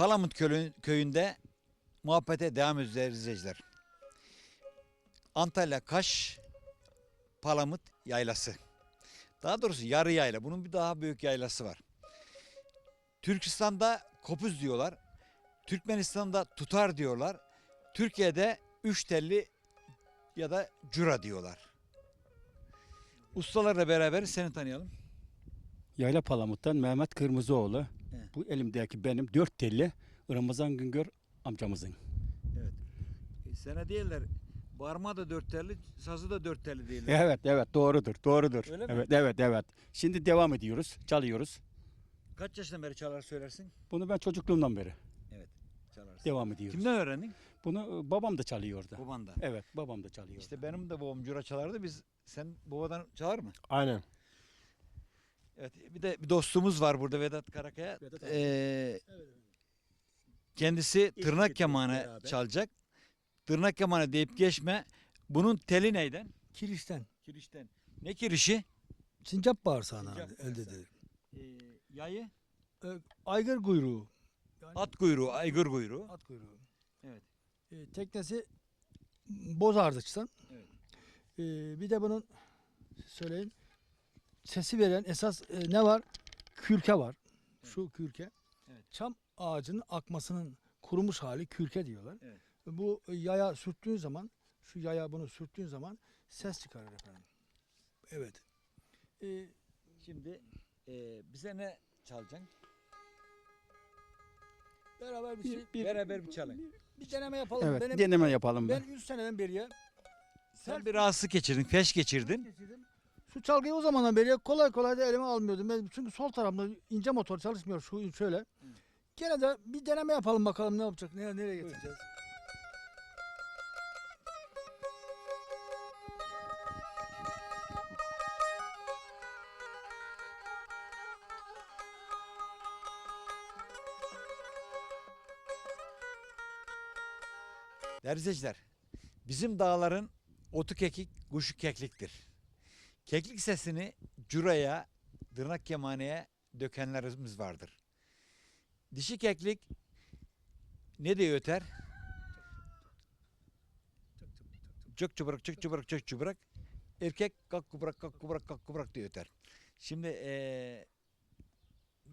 Palamut köyünde muhabbete devam ediyoruz izleyiciler. Antalya Kaş Palamut yaylası. Daha doğrusu yarı yayla. Bunun bir daha büyük yaylası var. Türkistan'da kopuz diyorlar. Türkmenistan'da tutar diyorlar. Türkiye'de üç telli ya da cura diyorlar. Ustalarla beraber seni tanıyalım. Yayla Palamut'tan Mehmet Kırmızıoğlu. Evet. Bu elimdeki benim dört telli Ramazan Güngör amcamızın. Evet. E, sana değiller. Barma da dört telli, sazı da dört telli değiller. Evet evet doğrudur doğrudur. Öyle mi? evet evet evet. Şimdi devam ediyoruz çalıyoruz. Kaç yaşından beri çalar söylersin? Bunu ben çocukluğumdan beri Çalarsın. devam ediyoruz. Kimden öğrendin? Bunu e, babam da çalıyordu. Babandan. Evet babam da çalıyordu. İşte benim de babam cura çalardı. Biz sen babadan çalar mı? Aynen. Evet. Bir de bir dostumuz var burada Vedat Karakaya. Vedat abi. Ee, kendisi tırnak kemanı beraber. çalacak. Tırnak kemanı deyip geçme. Bunun teli neyden? Kirişten. Kirişten. Ne kirişi? Sincap bağırsağından Sincap elde bağırsağı. edilir. Ee, yayı. Ee, aygır kuyruğu. Yani At kuyruğu, aygır kuyruğu. at kuyruğu. Evet. Ee, teknesi boz ardıçtan. Evet. Ee, bir de bunun söyleyin sesi veren esas e, ne var? Kürke var. Şu kürke. Evet. Çam ağacının akmasının kurumuş hali kürke diyorlar. Evet. Bu yaya sürttüğün zaman şu yaya bunu sürttüğün zaman ses çıkarır efendim. Evet. Ee, Şimdi e, bize ne çalacaksın? beraber bir, şey, bir- Beraber bir çalın. bir deneme yapalım. Evet Benim, deneme yapalım. ben Ben. 100 seneden beriye Sen bir rahatsızlık geçirdin, feş geçirdin. geçirdim. Şu çalgıyı o zamandan beri kolay kolay da elime almıyordum. Ben çünkü sol tarafımda ince motor çalışmıyor şu şöyle. Gene de bir deneme yapalım bakalım ne yapacak, ne, nereye getireceğiz. Değerli izleyiciler, bizim dağların otu kekik, kuşu kekliktir. Keklik sesini curaya, tırnak kemaneye dökenlerimiz vardır. Dişi keklik ne diye öter? Çok çubuk, çok çubuk, çok çubuk. Erkek kak kubrak, kak kubrak, kak kubrak diye öter. Şimdi eee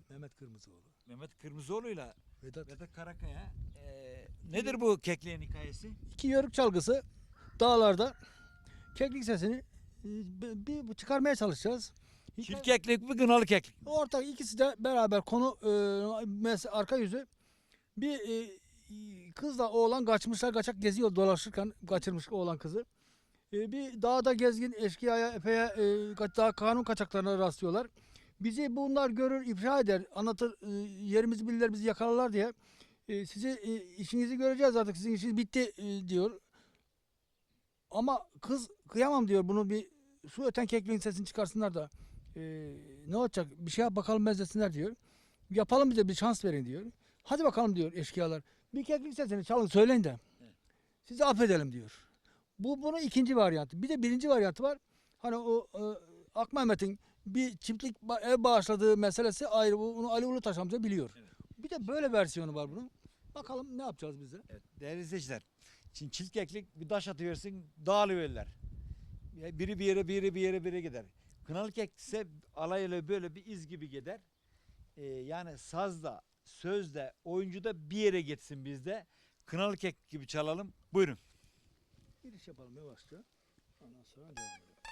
Mehmet Kırmızıoğlu. Mehmet Kırmızıoğlu'yla Vedat. Vedat Karakaya eee, nedir bu kekliğin hikayesi? İki yörük çalgısı dağlarda keklik sesini bir, çıkarmaya çalışacağız. Çift keklik mi, gınalı keklik? Ortak ikisi de beraber konu e, mes- arka yüzü bir e, kızla oğlan kaçmışlar kaçak geziyor dolaşırken kaçırmış oğlan kızı. E, bir dağda gezgin eşkıyaya epeye e, daha kanun kaçaklarına rastlıyorlar. Bizi bunlar görür ifşa eder anlatır e, yerimizi bilirler bizi yakalarlar diye. E, sizi e, işinizi göreceğiz artık sizin işiniz bitti e, diyor. Ama kız kıyamam diyor bunu bir su öten kekliğin sesini çıkarsınlar da e, ne olacak bir şey yap bakalım benzesinler diyor. Yapalım bize bir şans verin diyor. Hadi bakalım diyor eşkıyalar. Bir keklik sesini çalın söyleyin de. Sizi affedelim diyor. Bu bunun ikinci varyantı. Bir de birinci varyantı var. Hani o e, Akmehmet'in bir çiftlik ev bağışladığı meselesi ayrı. Bu- Bunu Ali Ulutaş amca biliyor. Bir de böyle versiyonu var bunun. Bakalım ne yapacağız biz de. Evet, değerli izleyiciler. Şimdi çift keklik bir taş atıversin dağılıverirler. Biri bir yere, biri bir yere, biri gider. Kınalı ise alayla böyle bir iz gibi gider. Ee, yani sazda, sözde, oyuncuda bir yere gitsin bizde. Kınalı keklik gibi çalalım. Buyurun. Giriş yapalım yavaşça. Ondan sonra devam edelim.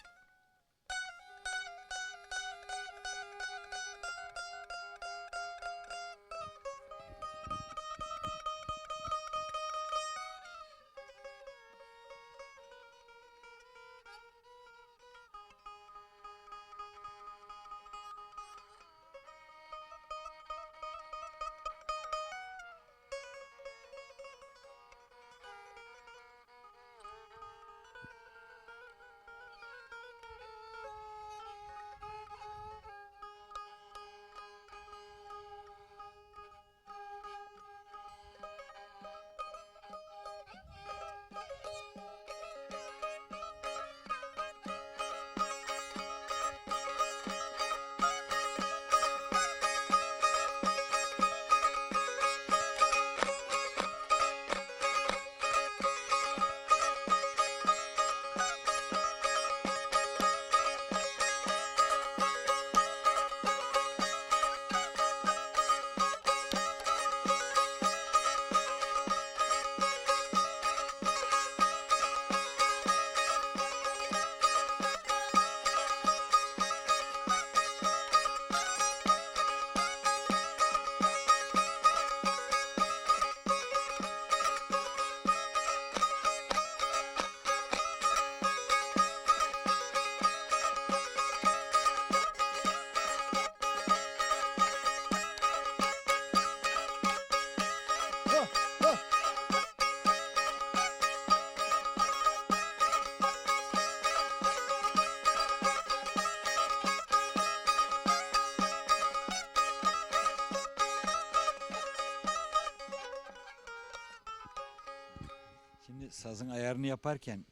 Sazın ayarını yaparken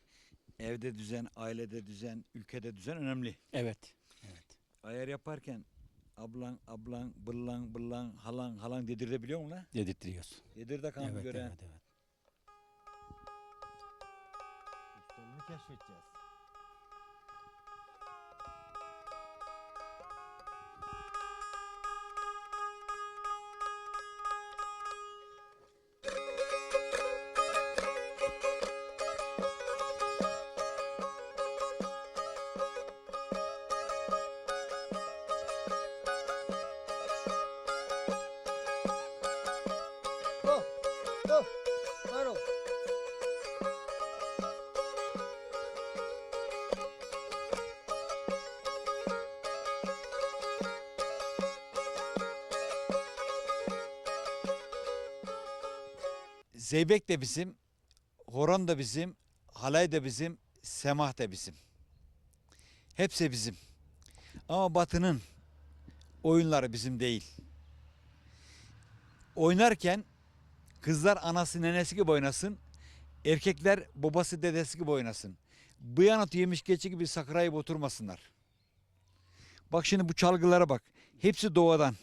evde düzen, ailede düzen, ülkede düzen önemli. Evet. Evet. Ayar yaparken ablan, ablan, bırlan, bırlan, halan, halan dedirebiliyor musun lan? Dedirtiyoruz. Dedir de kan Evet, göre. evet, evet. Ustalarını keşfedeceğiz. Ol. Zeybek de bizim, horon da bizim, halay da bizim, semah da bizim. Hepsi bizim. Ama batının oyunları bizim değil. Oynarken kızlar anası nenesi gibi oynasın, erkekler babası dedesi gibi oynasın. Bıyanat yemiş keçi gibi sakrayıp oturmasınlar. Bak şimdi bu çalgılara bak. Hepsi doğadan.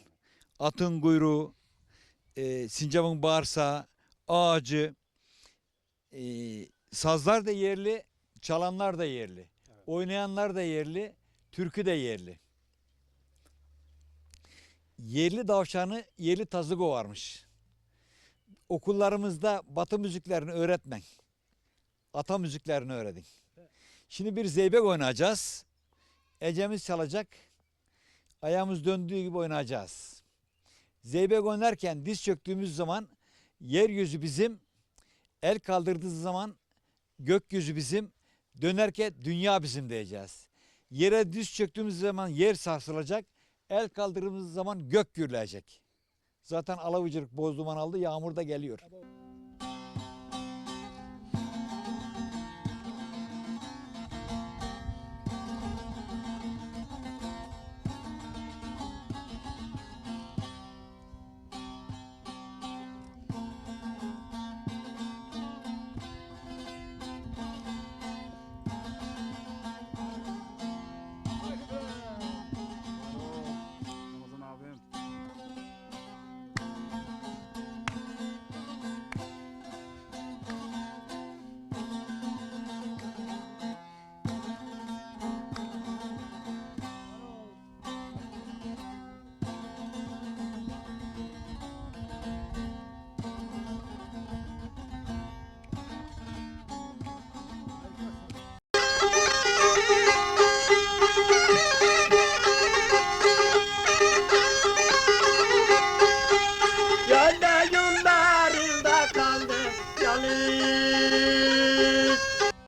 Atın kuyruğu, e, sincapın bağırsağı, ağacı, e, sazlar da yerli, çalanlar da yerli. Oynayanlar da yerli, türkü de yerli. Yerli davşanı, yerli tazı kovarmış. Okullarımızda batı müziklerini öğretmen. Ata müziklerini öğretin. Şimdi bir zeybek oynayacağız. Ecemiz çalacak. Ayağımız döndüğü gibi oynayacağız. Zeybek oynarken diz çöktüğümüz zaman yeryüzü bizim, el kaldırdığı zaman gökyüzü bizim, dönerken dünya bizim diyeceğiz. Yere diz çöktüğümüz zaman yer sarsılacak, el kaldırdığımız zaman gök gürleyecek. Zaten alavıcılık boz duman aldı, yağmur da geliyor.